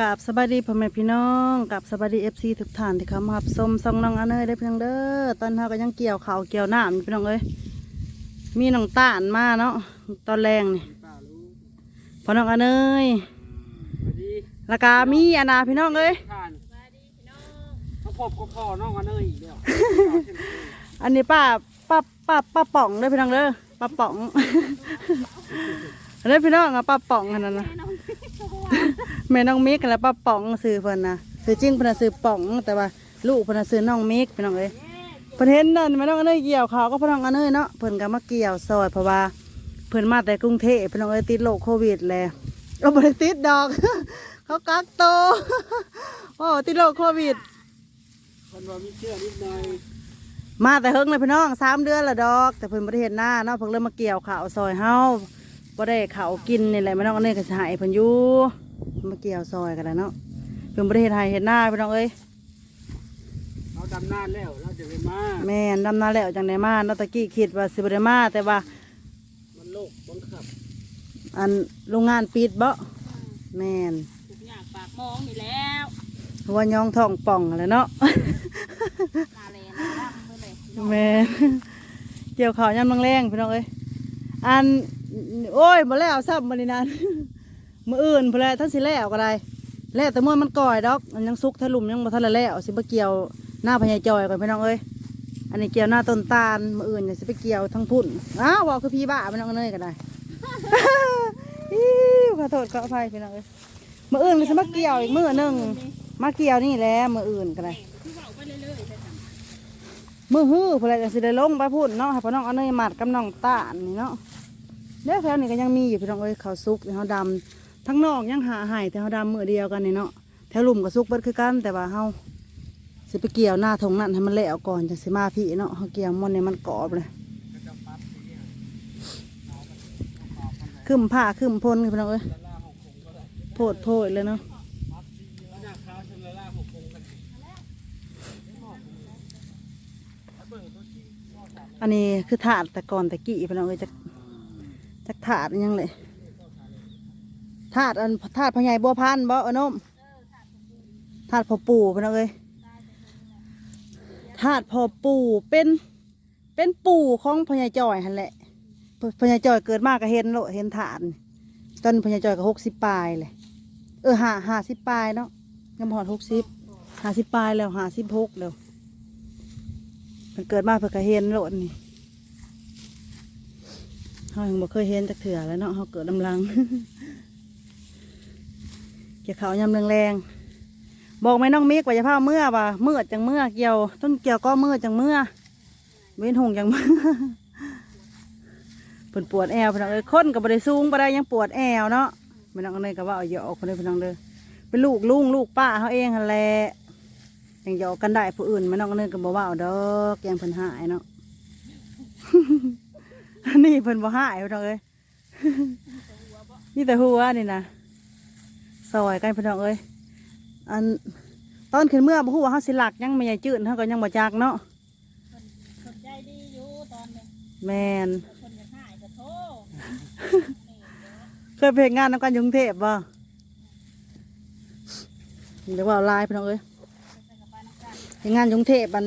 กับสบายดีพ่อแม่พี่น้องกับสบายดีเอฟซีทุกท่านที่เข้ามารับชมซองน้องอันเนยได้เพียงเด้อตอนเฮาก็ยังเกี่ยวข้าวเกี่ยวน้ำอยู่พี่น้องเอ้ยมีน้องตาลมาเนาะตอนแรงนี่พอน้องอันเนยสวัสดีแล้วก็มีอานาพี่น้องเอ้ยท่านน้องพบกับพ่อน้องกันเนยอีกแล้วอันนี้ป้าป้าป้าป้าป่องเด้อพี่น้องเด้อป้าป่องเด้อพี่น้องอะป้าป่องอันนั้นนะ แม่น้องมิกแล้วป้าป๋องซื้อเพิ่นนะซื้อจริงเพิ่นนะซื้อป๋องแต่ว่าลูกเพิ่นนะซื้อน้องมิกพี่น้องเอ้ยเพิ่นเห็นนั่นแม่น้องอันเอ้ยเกี่ยวเขาวก็พ่อน้องอันเอ้ยเนาะเพิ่นก็มาเกี่ยวซอยเพราะว่าเพิ่นมาแต่กรุงเทพพี่น้องเอ้ยติดโรคโควิดแล้วก็บ่ได้ติดดอก เขากักโตวโอ้ติดโรคโควิดคนว่ามีเชื่อนิดหน่อยมาแต่เฮิงเลยพี่น้องสามเดือนละดอก แต่เพิ่นบ่ได้เห็นหน้าเนาะเพิ่นเริ่มมาเกี่ยวข้าวซอยเฮา บ่ได้ข้าวกินนี่แหละแม่น้องอันเอ้ยก็สิให้เพิ่นอยู่มาเกี่ยวซอยกันแล้วเนาะเพิ่นบ่ได้เฮ็ดให้เห็นหน้าพี่น้องเอ้ยเราดำนานแล้วเราจะไปมาแม่นดำนาแล้วจังไดมาเนาะตะกี้คิดว่าสิบ่ได้มาแต่ว่ามันโลกบังคับ อันโรงงานปิดบ่แม่นทุกอย่างปากมองนี่แล้วเพราะว่ายองท้องป่องแหล้วเนาะนาเลนาดำมือเลยแม่นเกี่ยวข้าวยามแรงๆพี่น้องเอ้ยอัน โอ้ยบ่แล้วซ้ำมื้อนี้นั้นมืออื่นพุ่นแหละท่านสิแล้วก็ได้แล้วแต่มื้อมันก่อยดอกมันยังสุกทะลุมยังบ่ทันได้แล้วสิบเกี่ยวหน้าพญายจอยก่อนพี่น้องเอ้ยอันนี้เกี่ยวหน้าต้นตาลมืออื่นจะสิไปเกี่ยวทั้งพุ่นอ้าวว่าคือพี่บ้าพี่น้องเอ้ยก็ได้อิ๊วขอโทษขออภัยพี่น้องเอ้ยมืออื่นก็สิมาเกี่ยวอีกมือหนึ่งมาเกี่ยวนี่แหละมืออื่นก็ได้ที่เขาไปเรื่อยๆใช่ไหมมือฮื้อพอไรจะสิได้ลงไปพูดเนาะให้พ่น้องเอาเนยหมัดกับน้องตาลนี่เนาะ เด้อแถวนี้ก็ยังมีอยู่พี่น้องเอ้ยเขาซุกที่เขาดำทั้งนอกยังหาหายแต่เขาดำมือเดียวกันนี่เนาะแถวลุ่มก็ซุกเบิดคือกันแต่ว่าเฮาสิไปเกี่ยวหน้าทงนั่นให้มันแล้วก่อนจะสิมาพี่เนาะเขาเกี่ยวมันเนี่ยมันกรอบเลยขึ้นผ้าขึ้นพลพี่น้องเอ้ยโพดโพดเลยเนาะอันนี้คือถาดแต่ก่อนแต่กี้พี่น้องเอ้ยจะ จักถาดยังเลยถาดอันถาดพญายบัวพันบ่เอนมถาดพ่อปู่พี่น้องเอ้ยถาดพ่อปู่เป็นเป็นปู่ของพญายจอยหันแหละพญายจอยเกิดมาก็เห็นโลเห็นถาดนี่ตอนพญายจอยก็หกสิบปลายเลยเออห้าห้าสิบปลายเนาะยังพอดหกสิบห้าสิบปลายแล้วห้าสิบหกแล้วมันเกิดมาเพื่อกระเห็นโลนี่ เขายังบ่เคยเห็นจากเถื่อแล้วเนาะเขาเกิดลำลังเกี่ยวเขายำแรงๆบอกไหมน้องมิกว่าจะพาเมื่อว่าเมื่อจังเมื่อเกี่ยว ต้นเกี่ยวก็เมื่อจังเมื่อเว้นหงจังเมื่อเพิ่นปวดแอวพน้องเอ้ยค้นกับบริสูงบ่ได้ยังปวดแอวเนาะพน้องเอ้ยก็ว่าเอาเหยาะคนนี้พน้องเด้อเป็นลูกลุงลูกป้าเขาเองหันแหละยังหยอกกันได้ผู้อื่นไม่น้องเนินก็บอกว่าเอาดอกแกงเพิ่นหายเนาะ อันนี่เพิ่นบ่หายพี่น้องเอ้ยนี่แต่หัวนี่นะซอยกันพี่น้องเอ้ยอันตอนขึ้นเมื่อบ่ฮู้ว่าเฮาสิหลักยังไม่ใหญ่จืดเฮาก็ยังบ่จักเนาะสนใจดีอยู่ตอนนี้แม่นคนจะหายจะโทษเคยไปเฮ็ดงานนำกันอยู่กรุงเทพบ่เดี๋ยวว่าเอาลายพี่น้องเอ้ยเฮ็ดงานอยู่กรุงเทพมัน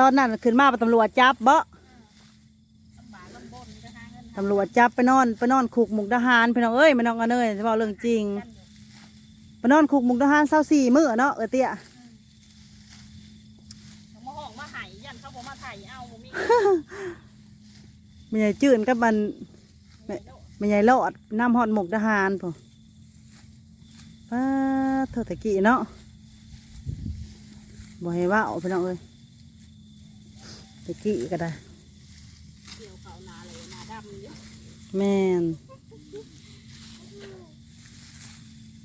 ตอนนั้นขึ้นมาเป็นตำรวจจับบ่ ลำบากลำบนจะหาเงิน ตำรวจจับไปนอนไปนอนคุกมุกดาหารพี่น้องเอ้ยไม่น้องกันเอ้ยจะบอกเรื่องจริงไปนอนคุกมุกดาหารเศร้าสี่มื้อเนาะเออเตี้ยเขามาห้องมาไห่ยันเขาบอกมาไห่เอาบ่มีไม่ใหญ่จื่นกับมันไม่ใหญ่รอดน้ำหอดมุกดาหารพ่อป้าเธอตะกี้เนาะบ่ให้ว่าเอาพี่น้องเอ้ยตะกี้ก็ได้ เกี่ยวเขานาเลยนาดำอยู่ แม่น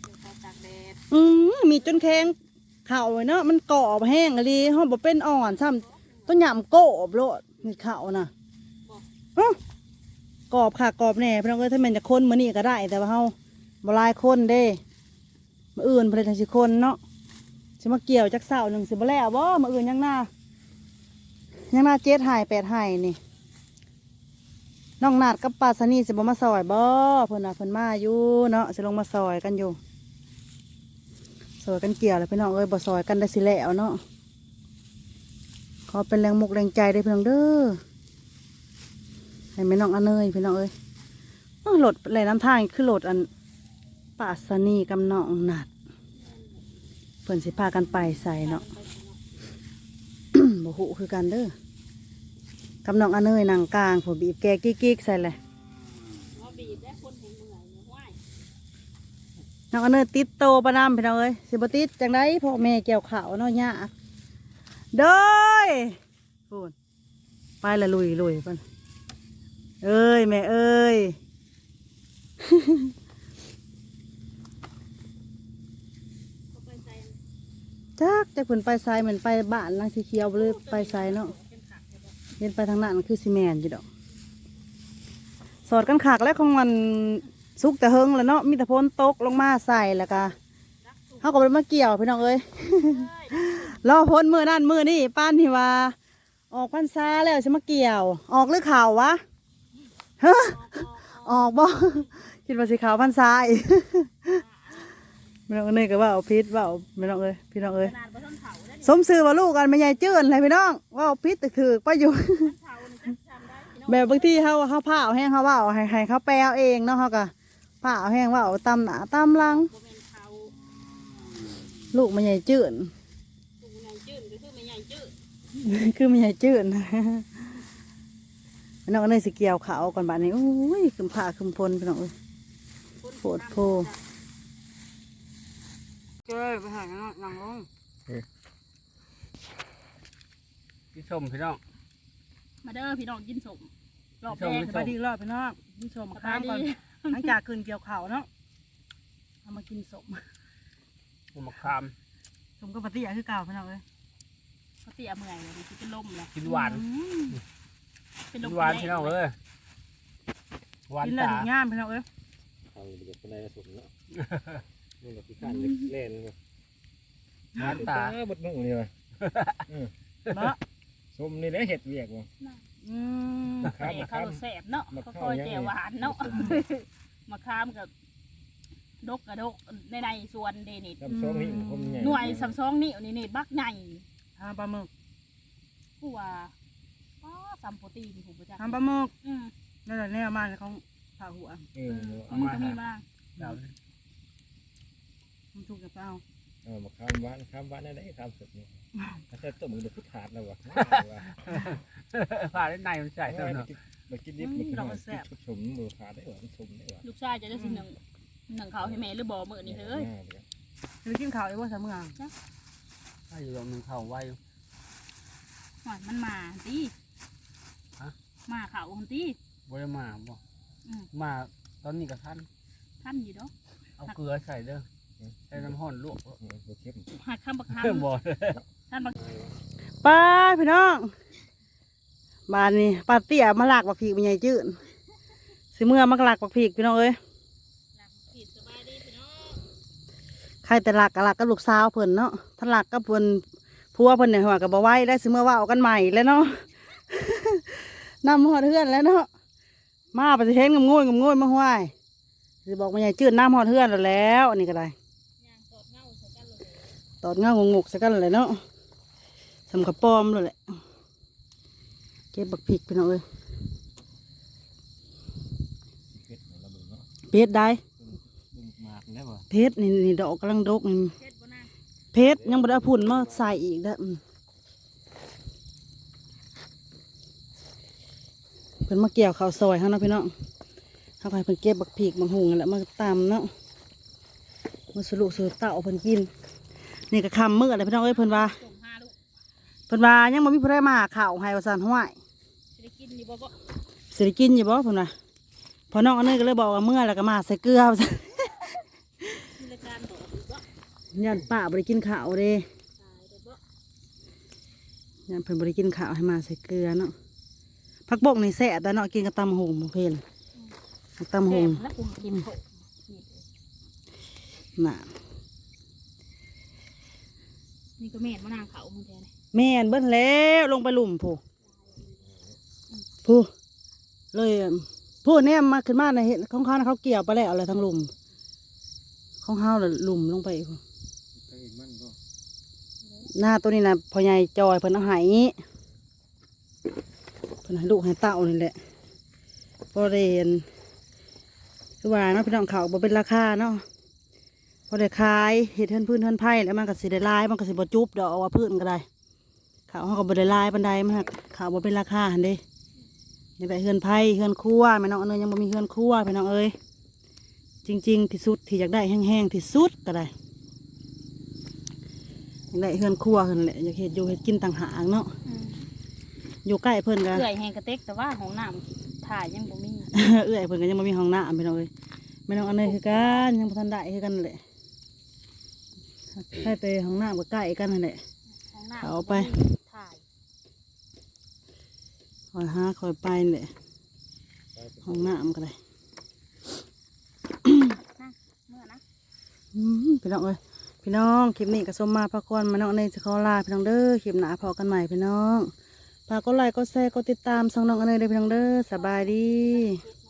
เกี่ยวเขาตากแดดอืมมีจนแข็งเข่าไว้เนาะมันกรอบแห้งอะไรห้องบ่เป็นอ่อนซ้ำต้นยำโกบโลดมีเข่าน่ะอื้อกรอบค่ะกรอบแน่พี่น้องเอ้ยถ้าแมันจะคนมือนี่ก็ได้ แต่ว่าเฮาบหลายคนเด้มืออื่นเพลทสิคนเนาะสิมาเกี่ยวจักเสาหนึ่งสิบ่แล้วบ่มืออื่นยังหน้ายังหน้าเจ็ดหายแปดหายนี่ น้องนาดกับปลาสนีสิบมาซอยบ่เพิ่นน่ะเพิ่นมาอยู่เนาะสิลงมาซอยกันอยู่ซอยกันเกี่ยวเลยพี่น้องเอ้ยบ่ซอยกันได้สิแล้วเนาะขอเป็นแรงมุกแรงใจได้พี่น้องเด้อให้แม่น้องอันเนยพี่น้องเอ้ยอ้อโหลดไหลน้ำทางคือโหลดอันป่าสนีกำน้องนัดเพิ่นสิพากันไปใส่เนาะบ่หูคือกันเด้อ กับน้องอันเนยนางกลางผมบีบแกกิ๊กๆใส่เลยน้องอันเนยติดโตประนำพี่น้องเอ้ยสิบติดจังไดพ่อแม่เกี่ยวข้าวเนาะยากเด้ยพูดไปละลุยลุยเพิ่นเอ้ยแม่เอ้ยจักจักเพิ่นไปไสเหมือนไปบ้านลังสีเขียวเลยไปไสเนาะ เย็นไปทางนั้นคือซีแมนอยู่ดอก สอดกันขากแล้วของมันสุกแต่เฮงแล้วเนาะมีแต่พ้นตกลงมาใส่แล้วก็เขาก็ไปมาเกี่ยวพี่น้องเอ้ยรอพ้นมือนั่นมือนี่ป้านที่ว่า ออกพรรษาแล้วจะมาเกี่ยว ออกหรือข่าววะเฮ้อออกบ่คิดว่าสิข่าวพรรษาอีก พี่น้องเอ้ยก็ว่าเอาพิษว่าเอาพี่น้องเอ้ยพี่น้องเอ้ยขนาดบ่ต้นเผาได้สมซื้อว่าลูกกันไม่ใหญ่เจื้อนเลยพี่น้องว่าเอาพิษถือๆไปอยู่ เผานี่จะทำได้พี่น้องแบบบางทีเขาเขาผ้าเอาแห้งเขาว่าเอาให้ให้เขาแปลเอาเองเนาะเขาก็ผ้าเอาแห้งว่าเอาตำหนาตำหลัง บ่เป็นเผาลูกไมันใหญ่จืดตูใหญ่จืดก็คือไม่ใหญ่จืดคือมันใหญ่จืด น้องเนยสิเกี่ยวขาวก่อนบ้านนี้โอ้ยขึ้นผ้าขึ้นพลพี่น้องเอ้ย คนโพดโพ เจ้ยไปหาหนังลงพี่ชมพี่น้อง มาเด้อพี่น้องกินสมรอบชแรมกสบายดีรอบพี่น้องนี่ชมสข้าบามยก่อนดีหลังจากคืนเกี่ยวขาวเนาะเอามากินสมผมมาคาม สมกับปฏิยาคือเก่าพี่น้องเอ้ยเขาเตียเมื่อยเลยนี่คือเป็นลมเลยกินหวานเป็นลกิมนหวานพี่น้องเอ้ยหวานกินแล้วจ๋าถึงงามพี่น้องเอ้ยเอาเด็กคนใดสมเนาะ นี่แบบพี่ข้านเล่นเลยหวานตาบดมึงนี่วะเนาะสมนี่แหละเห็ดเวียกวะอืมครับแต่ข้าวแสบเนาะมะเขาขามคอยยังไงแจ่วหวานเนาะมะขามกับดกกับดกในในสวนเดนิดลำซองนี่ผมใหญ่หน่วยสำซองนี่นี่นี่บักใหญ่ทำปลาหมึกผู้ว่าอ๋อซัมโปรตีนผมประจักษ์ทำปลาหมึกอืมนั่นแหละเนี่ยมาของผ่าหัวเอเอออมันก็มีบ้างเดี๋ยว มันถูกกับเจ้าเออมาข้ามบ้านข้ามบ้านได้ข้ามสุดนี่ถ้าจะต้มมือพุทธาดแล้ววะผ่าได้ในมันใส่เท่ามาเนาะกินดิบมากินผสมมือขาได้หวานสมได้หวานลูกชายจะได้สิหนึ่งหนึ่งเขาให้แม่หรือบ่มื้อนี้เฮ้ยจะไปกินข้าวอีกว่าสามมื้อถ้าอยู่ตรงนึงเข้าไว้อยู่หอยมันมาติฮะมาเขาคนติบ่ได้มาบ่อืมมาตอนนี้กับท่านท่านอยู่เนาะเอาเกลือใส่เด้อ ใส่น้ำห้อนลวกเข้มหักคำบักคเพิ่มบ่ำท่านบักไป้าพี่น้องบ้านนี้ป้าเตี้ยมาลากบักผีกมันใหญ่จืดสิเมื่อมากลากบักผีกพี่น้องเอ้ยหลังผิดสบายดีพี่น้องใครแต่หลักกับหลักกับลูกสาวเพิ่นเนาะถ้าหลักกับเพิ่นผัวเพิ่นเนี่ยหัวกับบ่ไหว้ได้สิเมื่อว่าเอากันใหม่แล้วเนาะนำหอดเฮือนแล้วเนาะมาไปสิเห็นงมงวยงมงวยมาห้วยสิบอกมันใหญ่จืดน้ำหอดเฮือนแล้วแล้วอันนี้ก็ได้ ยางตอดเงาใส่กันเลย ตอดเงางงกส่กันเลยเนาะสำกับปอมเลยแหละ เก็บบักพริกพี่น้อยเพชรได้เพชรนี่นี่ดอกกำลังดกนี่เพชรยังบ่ได้เอาพุ่นมาใส่อีกเด้เพิ่นมาเกี่ยวข้าวซอยเฮาเนาะพี่น้องเฮาไปเพิ่นเก็บบักพริกบักหุงนั่นแหละมาตำเนาะมาสรุปสู่เต่าเพิ่นกิน นี่ก็คำมื้ออะไรพี่น้องเอ้ยเพิ่นว่าส่งห้าลูกเพิ่นว่ายังบ่มีผู้ใดมาหาข้าวให้ว่าซั่นห้วยสิได้กินอยู่บ่บ่สิได้กินอยู่บ่เพิ่นว่าพอน้องอันนี้ก็เลยบอกว่าเมื่อแล้วก็มาใส่เกลือว่าซั่นมีรายการบอกอีกบ่ยันป้าบ่ได้กินข้าวเด้ตายเด้อบ่ยันเพิ่นบ่ได้กินข้าวให้มาใส่เกลือเนาะผักบกนี่แซ่บแต่เนาะกินกับตำหูหมูเพนตำหูแซ่บแล้วกูกินโผล่นี่น่ะ นี่ก็แม่นมานางเขามึงแท้นี่แม่นเบิ้นแล้วลงไปหลุมผู้ผู้เลยผู้เนี่ยมาขึ้นมาในเห็นของเขาน่ะเขาเกี่ยวไปแล้วอะไรทั้งหลุมของเขาเลยหลุมลงไปผู้เเองมันก็หน้าตัวนี้นะพ่อใหญ่จอยเพิ่นเอาให้เพิ่นให้ลูกให้เต้านี่แหละพอเรียนคือว่าเนาะพี่น้องเขาบ่เป็นราคาเนาะ พอได้ขายเห็ดเทินพื้นเทินไผ่แล้วมันก็สิได้ลายมันก็สิบ่จุบดอกเอาว่าพื้นก็ได้ขาวเขาก็บ่ได้ลายปานใดมันหักขาวบ่เป็นราคาหั่นเด้ยังได้เฮือนไผ่เฮือนครัวแม่น้องเนยยังบ่มีเฮือนครัวพี่น้องเอ้ยจริง ๆ ที่สุดที่อยากได้แห้งๆที่สุดก็ได้อยากได้เฮือนครัวเฮือนแหละอยากเห็ดอยู่เห็ดกินต่างหากเนาะอืมอยู่ใกล้เพิ่นกันเกลื่อยแหงกระเต็กแต่ว่าของน้ำถ่ายยังบ่มีเอื้อยเพิ่นก็ยังบ่มีห้องน้ำพี่น้องเอ้ยแม่น้องอันนี้คือกันยังบ่ทันได้คือกันนั่นแหละ ใช่แต่ห้องน้ำก็ใกล้กันนั่นแหละของน้ำเอาไป ถ่ายคอยหาคอยไปนี่แหละห้องน้ำก็ได้เมื่อนะอืมพี่น้องเอ้ยพี่น้องคลิปนี้ก็สมมาพักก่อนมาน้องในจะขอลาพี่น้องเด้อคลิปหน้าพอกันใหม่พี่น้องฝากกดไลค์กดแชร์กดติดตามช่องน้องอันเนยเด้อพี่น้องเด้อสบายดีเฮ็ด